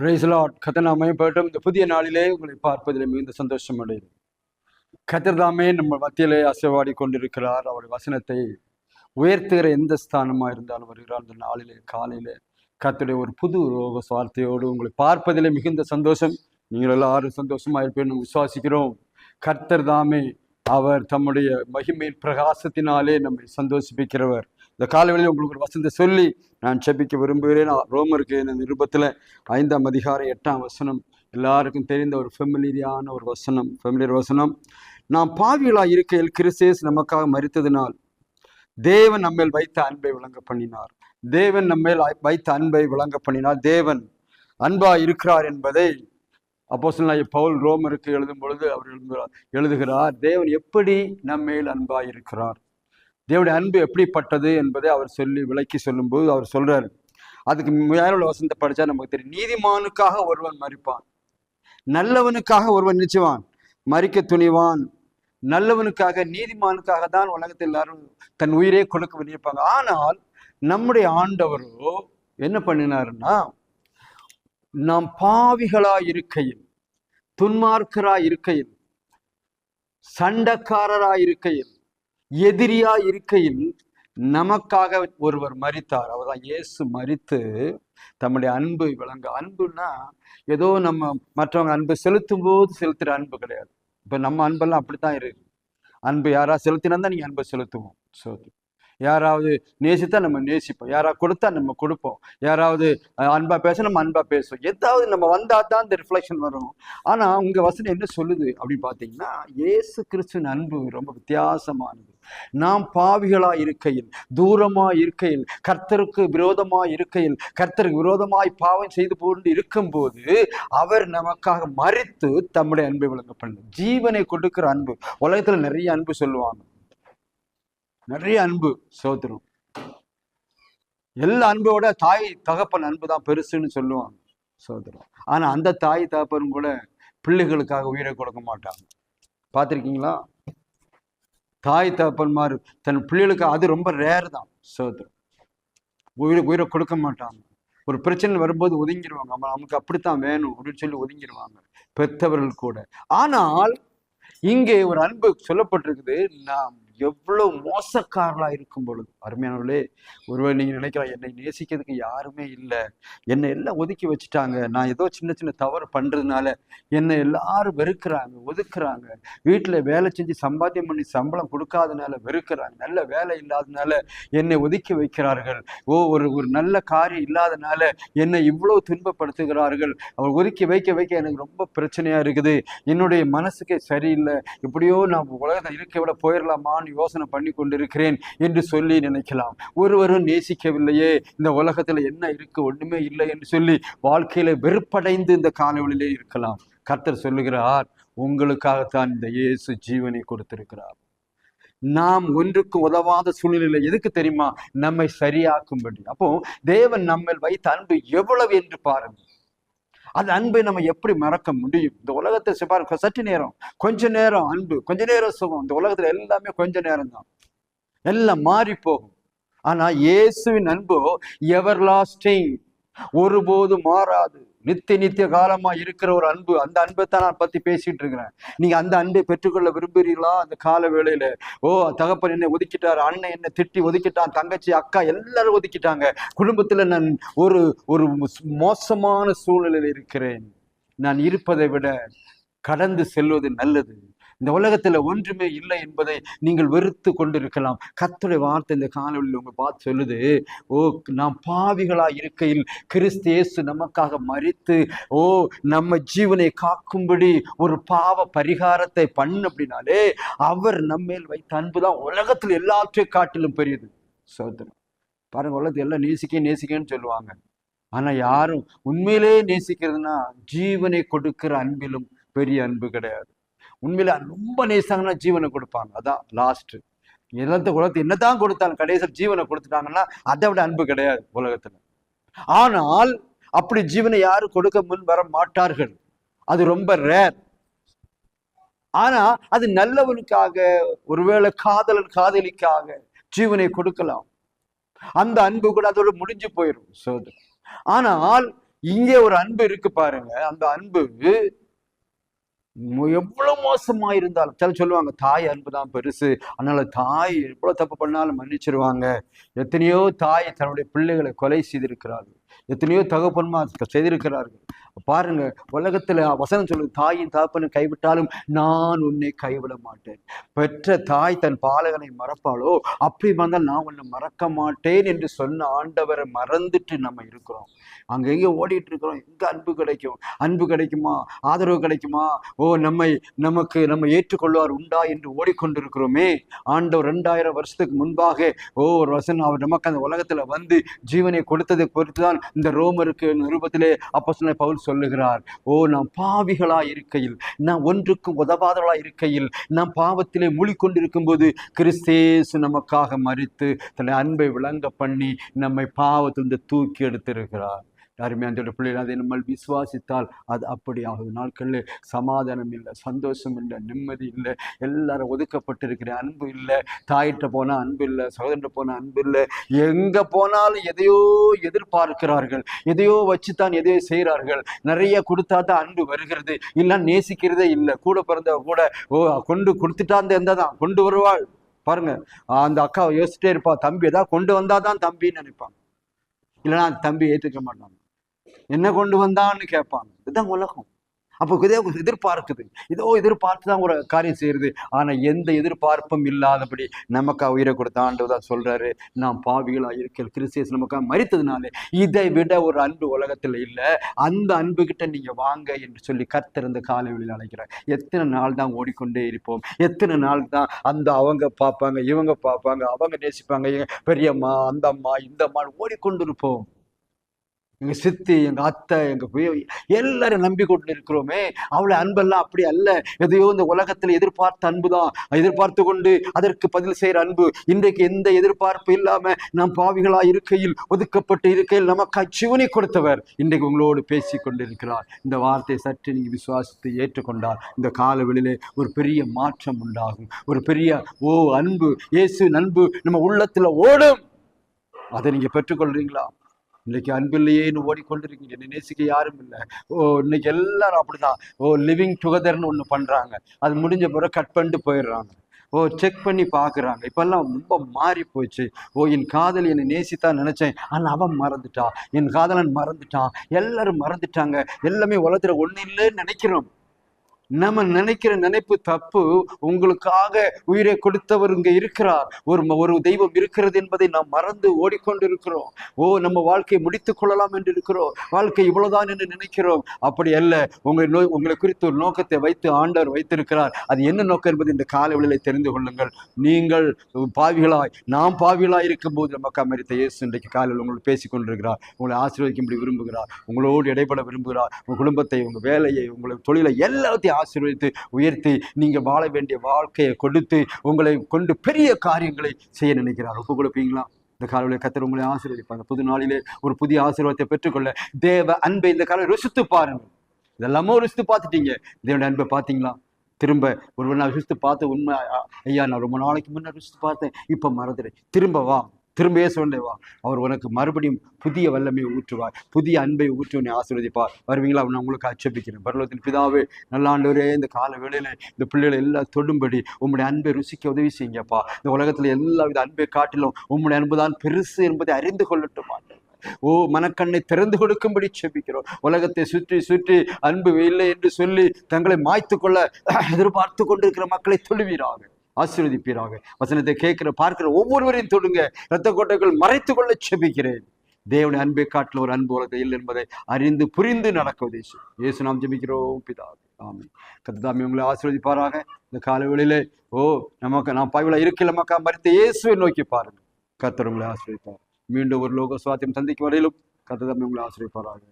பிரேசலாட் கத்தனா மயப்பட்டும் இந்த புதிய நாளிலே உங்களை பார்ப்பதில் மிகுந்த சந்தோஷம் அடையுது கத்தர்தாமே நம்ம மத்தியிலே அசைவாடி கொண்டிருக்கிறார். அவருடைய வசனத்தை உயர்த்துகிற எந்த ஸ்தானமாக இருந்தாலும் வருகிறார். அந்த நாளிலே காலையிலே கத்துடைய ஒரு புது ரோக சுவார்த்தையோடு உங்களை பார்ப்பதிலே மிகுந்த சந்தோஷம். நீங்கள் எல்லாரும் சந்தோஷமாக இருப்பேன்னு விசுவாசிக்கிறோம். கர்த்தர் தாமே அவர் தம்முடைய மகிமையின் பிரகாசத்தினாலே நம்மை சந்தோஷிப்பிக்கிறவர். இந்த காலவெளியில் உங்களுக்கு ஒரு வசனத்தை சொல்லி நான் செபிக்க விரும்புகிறேன். ரோமருக்கு இந்த நிருபத்தில் ஐந்தாம் அதிகாரம் எட்டாம் வசனம். எல்லாருக்கும் தெரிந்த ஒரு ஃபெமிலியரான ஒரு வசனம் ஃபெமிலியர் வசனம். நாம் பாவிகளாக இருக்கையில் கிறிஸ்தேஸ் நமக்காக மறித்ததினால் தேவன் நம்மேல் வைத்த அன்பை விளங்க பண்ணினார். தேவன் நம்மேல் வைத்த அன்பை விளங்க பண்ணினார். தேவன் அன்பா இருக்கிறார் என்பதை அப்போ பவுல் ரோமருக்கு எழுதும் பொழுது அவர் எழுதுகிறார். எழுதுகிறார் தேவன் எப்படி நம்மேல் அன்பா இருக்கிறார்? தேவனுடைய அன்பு எப்படிப்பட்டது என்பதை அவர் சொல்லி விளக்கி சொல்லும்போது அவர் சொல்றாரு. அதுக்கு மேல உள்ள படிச்சா நமக்கு தெரியும். நீதிமானுக்காக ஒருவன் மறிப்பான் நல்லவனுக்காக ஒருவன் நிச்சயவான் மறிக்க துணிவான். நல்லவனுக்காக நீதிமானுக்காக தான் உலகத்தில் எல்லாரும் தன் உயிரே கொடுக்க வேண்டியிருப்பாங்க. ஆனால் நம்முடைய ஆண்டவரோ என்ன பண்ணினாருன்னா நாம் பாவிகளா இருக்கையில் துன்மார்க்கரா இருக்கையில் சண்டக்காரரா இருக்கையில் எதிரியா இருக்கையில் நமக்காக ஒருவர் மறித்தார் அவர்தான் இயேசு மறித்து தம்முடைய அன்பு விளங்க அன்புன்னா ஏதோ நம்ம மற்றவங்க அன்பு செலுத்தும் போது செலுத்துற அன்பு கிடையாது. இப்ப நம்ம அன்பெல்லாம் அப்படித்தான் இருக்கு. அன்பு யாராவது செலுத்தினா தான் நீங்க அன்பை செலுத்துவோம். சோது யாராவது நேசித்தா நம்ம நேசிப்போம். யாராவது கொடுத்தா நம்ம கொடுப்போம். யாராவது அன்பா பேச நம்ம அன்பா பேசுவோம். ஏதாவது நம்ம வந்தா தான் இந்த ரிஃப்ளெக்ஷன் வரும். ஆனா உங்க வசனம் என்ன சொல்லுது அப்படின்னு பாத்தீங்கன்னா ஏசு கிறிஸ்துவின் அன்பு ரொம்ப வித்தியாசமானது. நாம் பாவிகளா இருக்கையில் தூரமா இருக்கையில் கர்த்தருக்கு விரோதமா இருக்கையில் கர்த்தருக்கு விரோதமாய் பாவம் செய்து போன்று இருக்கும்போது அவர் நமக்காக மறித்து தம்முடைய அன்பை விளங்க பண்ணு ஜீவனை கொடுக்கிற அன்பு. உலகத்துல நிறைய அன்பு சொல்லுவாங்க. நிறைய அன்பு சோதரம் எல்லா அன்போட தாய் தகப்பன் அன்பு தான் பெருசுன்னு சொல்லுவாங்க சோதரம் ஆனா அந்த தாய் தகப்பனும் கூட பிள்ளைகளுக்காக உயிரை கொடுக்க மாட்டாங்க. பார்த்திருக்கீங்களா? தாய் தகப்பன்மார் தன் பிள்ளைகளுக்கு அது ரொம்ப ரேர் தான் சோதரம் உயிரை உயிரை கொடுக்க மாட்டாங்க. ஒரு பிரச்சனை வரும்போது ஒதுங்கிடுவாங்க நமக்கு அப்படித்தான் வேணும் அப்படின்னு சொல்லி ஒதுங்கிடுவாங்க பெற்றவர்கள் கூட. ஆனால் இங்கே ஒரு அன்பு சொல்லப்பட்டிருக்குது. நாம் எவ்வளவு மோசக்காரலா இருக்கும் பொழுது. அருமையானவர்களே ஒருவேளை நீங்க நினைக்கலாம் என்னை நேசிக்கிறதுக்கு யாருமே இல்லை. என்னை எல்லாம் ஒதுக்கி வச்சுட்டாங்க. நான் ஏதோ சின்ன சின்ன தவறு பண்றதுனால என்னை எல்லாரும் வெறுக்கிறாங்க ஒதுக்குறாங்க. வீட்டுல வேலை செஞ்சு சம்பாத்தியம் பண்ணி சம்பளம் கொடுக்காதனால வெறுக்கிறாங்க. நல்ல வேலை இல்லாதனால என்னை ஒதுக்கி வைக்கிறார்கள். ஓ ஒரு ஒரு நல்ல காரியம் இல்லாதனால என்னை இவ்வளவு துன்பப்படுத்துகிறார்கள். அவர் ஒதுக்கி வைக்க வைக்க எனக்கு ரொம்ப பிரச்சனையா இருக்குது. என்னுடைய மனசுக்கே சரியில்லை. எப்படியோ நான் உலகத்தை இருக்க விட போயிடலாமான்னு யோசனை பண்ணி கொண்டிருக்கிறேன் என்று சொல்லி நினைக்கலாம். ஒருவரும் நேசிக்கவில்லையே. இந்த உலகத்துல என்ன இருக்கு? ஒண்ணுமே இல்லை என்று சொல்லி வாழ்க்கையில வெறுப்படைந்து இந்த காலவெளியிலே இருக்கலாம். கர்த்தர் சொல்லுகிறார் உங்களுக்காகத்தான் இந்த இயேசு ஜீவனை கொடுத்திருக்கிறார். நாம் ஒன்றுக்கு உதவாத சூழ்நிலையில எதுக்கு தெரியுமா? நம்மை சரியாக்கும்படி. அப்போ தேவன் நம்மில் வைத்த அன்பு எவ்வளவு என்று பாருங்கள். அந்த அன்பை நம்ம எப்படி மறக்க முடியும்? இந்த உலகத்தை சிபார் சற்று நேரம். கொஞ்ச நேரம் அன்பு கொஞ்ச நேரம் சுகம். இந்த உலகத்துல எல்லாமே கொஞ்ச நேரம் தான் எல்லாம் மாறி போகும் ஆனா இயேசுவின் அன்பு எவர் லாஸ்டிங் ஒருபோது மாறாது. நித்திய நித்திய காலமா இருக்கிற ஒரு அன்பு அந்த அன்பை தான் நான் பத்தி பேசிட்டு இருக்கிறேன். நீங்க அந்த அன்பை பெற்றுக்கொள்ள விரும்புறீங்களா அந்த கால வேளையில. ஓ தகப்பன் என்னை ஒதுக்கிட்டார் அண்ணன் என்னை திட்டி ஒதுக்கிட்டான் தங்கச்சி அக்கா எல்லாரும் ஒதுக்கிட்டாங்க. குடும்பத்துல நான் ஒரு ஒரு மோசமான சூழ்நிலையில் இருக்கிறேன். நான் இருப்பதை விட கடந்து செல்வது நல்லது. இந்த உலகத்துல ஒன்றுமே இல்லை என்பதை நீங்கள் வெறுத்து கொண்டிருக்கலாம். கத்துடைய வார்த்தை இந்த காணொலியில் உங்க பார்த்து சொல்லுது ஓ நாம் பாவிகளா இருக்கையில் கிறிஸ்து இயேசு நமக்காக மறித்து ஓ நம்ம ஜீவனை காக்கும்படி ஒரு பாவ பரிகாரத்தை பண்ணு அப்படின்னாலே அவர் நம்மேல் வைத்த அன்புதான் உலகத்தில் எல்லாற்றையும் காட்டிலும் பெரியது. சோதரம் பாருங்க உலகத்தை எல்லாம் நேசிக்க நேசிக்கன்னு சொல்லுவாங்க. ஆனா யாரும் உண்மையிலே நேசிக்கிறதுனா ஜீவனை கொடுக்கிற அன்பிலும் பெரிய அன்பு கிடையாது. உண்மையில ரொம்ப நேசாங்கன்னா ஜீவனை கொடுப்பாங்க. அதான் லாஸ்ட் எல்லாத்த குலத்து என்னதான் கொடுத்தாங்க கடைசியில் ஜீவனை கொடுத்துட்டாங்கன்னா அதை விட அன்பு கிடையாது உலகத்துல. ஆனால் அப்படி ஜீவனை யாரும் கொடுக்க முன் வர மாட்டார்கள். அது ரொம்ப ரேர் ஆனா அது நல்லவனுக்காக ஒருவேளை காதலன் காதலிக்காக ஜீவனை கொடுக்கலாம். அந்த அன்பு கூட அதோட முடிஞ்சு போயிடும் சோதனை. ஆனால் இங்கே ஒரு அன்பு இருக்கு பாருங்க. அந்த அன்பு எவ்வளவு மோசமா இருந்தாலும் சில சொல்லுவாங்க தாய் அன்பு தான் பெருசு. அதனால தாய் எவ்வளவு தப்பு பண்ணாலும் மன்னிச்சிருவாங்க. எத்தனையோ தாய் தன்னுடைய பிள்ளைகளை கொலை செய்திருக்கிறார்கள். எத்தனையோ தகப்பன்மா செய்திருக்கிறார்கள். பாருங்க உலகத்துல வசனம் சொல்லு தாயின் தகப்பனை கைவிட்டாலும் நான் உன்னை கைவிட மாட்டேன். பெற்ற தாய் தன் பாலகனை மறப்பாளோ? அப்படி வந்தால் நான் உன்னை மறக்க மாட்டேன் என்று சொன்ன ஆண்டவரை மறந்துட்டு நம்ம இருக்கிறோம். அங்க ஓடிட்டு இருக்கிறோம்? எங்க அன்பு கிடைக்கும்? அன்பு கிடைக்குமா? ஆதரவு கிடைக்குமா? ஓ நம்மை நமக்கு நம்ம ஏற்றுக்கொள்வார் உண்டா என்று ஓடிக்கொண்டிருக்கிறோமே. ஆண்டவர் ரெண்டாயிரம் வருஷத்துக்கு முன்பாக ஓ ஒரு வசனம் அவர் நமக்கு அந்த உலகத்துல வந்து ஜீவனை கொடுத்ததை பொறுத்து தான் இந்த ரோமருக்கு நிருபத்திலே அப்போ பவுல் சொல்லுகிறார் ஓ நாம் பாவிகளா இருக்கையில் நாம் ஒன்றுக்கும் உதவாதவளா இருக்கையில் நாம் பாவத்திலே மூழ்கிக்கொண்டிருக்கும் போது கிறிஸ்தேசு நமக்காக மறித்து தன்னை அன்பை விளங்க பண்ணி நம்மை பாவத்திலிருந்து தூக்கி எடுத்திருக்கிறார். அருமையான பிள்ளைகள் அதை நம்ம விசுவாசித்தால் அது அப்படி ஆகுது நாட்களில் சமாதானம் இல்லை சந்தோஷம் இல்லை நிம்மதி இல்லை எல்லாரும் ஒதுக்கப்பட்டிருக்கிற அன்பு இல்லை தாயிட்ட போனால் அன்பு இல்லை சகோதரன் போனால் அன்பு இல்லை எங்கே போனாலும் எதையோ எதிர்பார்க்கிறார்கள் எதையோ வச்சு தான் எதையோ செய்கிறார்கள். நிறைய கொடுத்தா தான் அன்பு வருகிறது இல்லை நேசிக்கிறதே இல்லை. கூட பிறந்தவ கூட ஓ கொண்டு கொடுத்துட்டா இருந்தால் தான் கொண்டு வருவாள். பாருங்க அந்த அக்காவை யோசிச்சிட்டே இருப்பா தம்பி ஏதாவது கொண்டு வந்தாதான் தம்பின்னு நினைப்பான். இல்லைன்னா தம்பி ஏற்றுக்க மாட்டாங்க என்ன கொண்டு வந்தான்னு கேட்பாங்க. இதுதான் உலகம். அப்போ இதே எதிர்பார்க்குது. இதோ எதிர்பார்த்து தான் ஒரு காரியம் செய்யுது. ஆனால் எந்த எதிர்பார்ப்பும் இல்லாதபடி நமக்கு உயிரை கொடுத்த சொல்கிறாரு சொல்றாரு. நாம் பாவிகளா இருக்க கிறிஸ்தியஸ் நமக்காக மறித்ததுனால இதை விட ஒரு அன்பு உலகத்தில் இல்லை. அந்த அன்பு கிட்ட நீங்கள் வாங்க என்று சொல்லி கத்திருந்த காலைவெளியில் அழைக்கிறார். எத்தனை நாள் தான் ஓடிக்கொண்டே இருப்போம். எத்தனை நாள் தான் அந்த அவங்க பார்ப்பாங்க இவங்க பார்ப்பாங்க அவங்க நேசிப்பாங்க. பெரியம்மா அந்த அம்மா இந்த அம்மான்னு ஓடிக்கொண்டு இருப்போம் எங்க சித்தி எங்க அத்தை எங்க பெரிய எல்லாரும் நம்பி கொண்டு இருக்கிறோமே. அவளை அன்பெல்லாம் அப்படி அல்ல. எதையோ இந்த உலகத்துல எதிர்பார்த்த அன்புதான். எதிர்பார்த்து கொண்டு அதற்கு பதில் செய்யற அன்பு. இன்றைக்கு எந்த எதிர்பார்ப்பு இல்லாம நாம் பாவிகளா இருக்கையில் ஒதுக்கப்பட்டு இருக்கையில் நமக்கு சிவனை கொடுத்தவர் இன்றைக்கு உங்களோடு பேசி கொண்டிருக்கிறார். இந்த வார்த்தையை சற்று நீங்க விசுவாசித்து ஏற்றுக்கொண்டால் இந்த காலவெளியிலே ஒரு பெரிய மாற்றம் உண்டாகும். ஒரு பெரிய ஓ அன்பு இயேசு அன்பு நம்ம உள்ளத்துல ஓடும். அதை நீங்க பெற்றுக்கொள்றீங்களா? இன்னைக்கு அன்பில்லையேன்னு ஓடிக்கொண்டிருக்கீங்க. என்னை நேசிக்க யாரும் இல்லை. ஓ இன்னைக்கு எல்லாரும் அப்படிதான். ஓ லிவிங் டுகெதர்னு ஒன்று பண்றாங்க. அது முடிஞ்ச பிறகு கட் பண்ணிட்டு போயிடுறாங்க. ஓ செக் பண்ணி பார்க்குறாங்க இப்போல்லாம் ரொம்ப மாறி போச்சு. ஓ என் காதல் என்னை நேசித்தான் நினைச்சேன். ஆனால் அவன் மறந்துட்டான் என் காதலன் மறந்துட்டான். எல்லாரும் மறந்துட்டாங்க. எல்லாமே உலகத்தில் ஒன்று இல்லைன்னு நினைக்கிறோம். நம்ம நினைக்கிற நினைப்பு தப்பு உங்களுக்காக உயிரை கொடுத்தவர் இங்க இருக்கிறார். ஒரு ஒரு தெய்வம் இருக்கிறது என்பதை நாம் மறந்து ஓடிக்கொண்டிருக்கிறோம். ஓ நம்ம வாழ்க்கையை முடித்துக் கொள்ளலாம் என்று இருக்கிறோம். வாழ்க்கை இவ்வளவுதான் என்று நினைக்கிறோம். அப்படி அல்ல. உங்களை நோய் உங்களை குறித்து ஒரு நோக்கத்தை வைத்து ஆண்டவர் வைத்திருக்கிறார். அது என்ன நோக்கம் என்பது இந்த கால வேளையிலே தெரிந்து கொள்ளுங்கள். நீங்கள் பாவிகளாய் நாம் பாவிகளாய் இருக்கும் போது நம்ம கமரித்த இயேசு இன்றைக்கு காலையில் உங்களோடு பேசிக் கொண்டிருக்கிறார். உங்களை ஆசீர்வதிக்கும்படி விரும்புகிறார். உங்களோடு இடைப்பட விரும்புகிறார். உங்கள் குடும்பத்தை உங்கள் வேலையை உங்களை தொழிலை எல்லாத்தையும் ஆசீர்வதித்து உயர்த்தி நீங்கள் வாழ வேண்டிய வாழ்க்கையை கொடுத்து உங்களை கொண்டு பெரிய காரியங்களை செய்ய நினைக்கிறார். ஒப்பு கொடுப்பீங்களா? இந்த காலையில் கத்தர் உங்களை ஆசீர்வதிப்பாங்க புது நாளிலே ஒரு புதிய ஆசீர்வாதத்தை பெற்றுக்கொள்ள தேவ அன்பை இந்த காலையில் ருசித்து பாருங்கள். இதெல்லாமோ ருசித்து பார்த்துட்டீங்க. தேவனுடைய அன்பை பார்த்தீங்களா? திரும்ப ஒரு நாள் ருசித்து பார்த்து உண்மை ஐயா நான் ரொம்ப நாளைக்கு முன்னே ருசித்து பார்த்தேன். இப்போ மறந்துடு திரும்ப வா. திரும்ப ஏசுவண்டே வா அவர் உனக்கு மறுபடியும் புதிய வல்லமையை ஊற்றுவார் புதிய அன்பை ஊற்றி உன்னை ஆசீர்வதிப்பார். வருவீங்களா? நான் உங்களுக்கு அச்சபிக்கிறேன். பரலோகத்தின் பிதாவே நல்லாண்டவரே இந்த கால வேளையில் இந்த பிள்ளைகளை எல்லாம் தொடும்படி உம்முடைய அன்பை ருசிக்க உதவி செய்யுங்கப்பா. இந்த உலகத்தில் எல்லா வித அன்பை காட்டிலும் உம்முடைய அன்பு தான் பெருசு என்பதை அறிந்து கொள்ளட்டுமா? ஓ மனக்கண்ணை திறந்து கொடுக்கும்படி செபிக்கிறோம். உலகத்தை சுற்றி சுற்றி அன்பு இல்லை என்று சொல்லி தங்களை மாய்த்து கொள்ள எதிர்பார்த்து கொண்டிருக்கிற மக்களை தொழுவீராக. ஆசீர்வதிப்பீராக. வசனத்தை கேட்கிற பார்க்கிற ஒவ்வொருவரையும் தொடுங்க. இரத்த கோட்டைகள் மறைத்து கொள்ள செபிக்கிறேன். தேவனுடைய அன்பை காட்டில் ஒரு அன்பு உலகத்தில் இல்லை என்பதை அறிந்து புரிந்து நடக்குவதே இயேசு நாம் ஜெபிக்கிறோம் பிதாவே. ஆமை கத்தாமி உங்களை ஆசீர்வதிப்பாராக. இந்த காலவெளியிலே ஓ நமக்கு நான் பாய்வில இருக்கையில் மக்கா மறித்த இயேசுவை நோக்கி பாருங்க கத்தர் உங்களை ஆசீர்வதிப்பார். மீண்டும் ஒரு லோக சுவாத்தியம் சந்திக்கும் வரையிலும் கத்ததாமி உங்களை ஆசிரியப்பாராக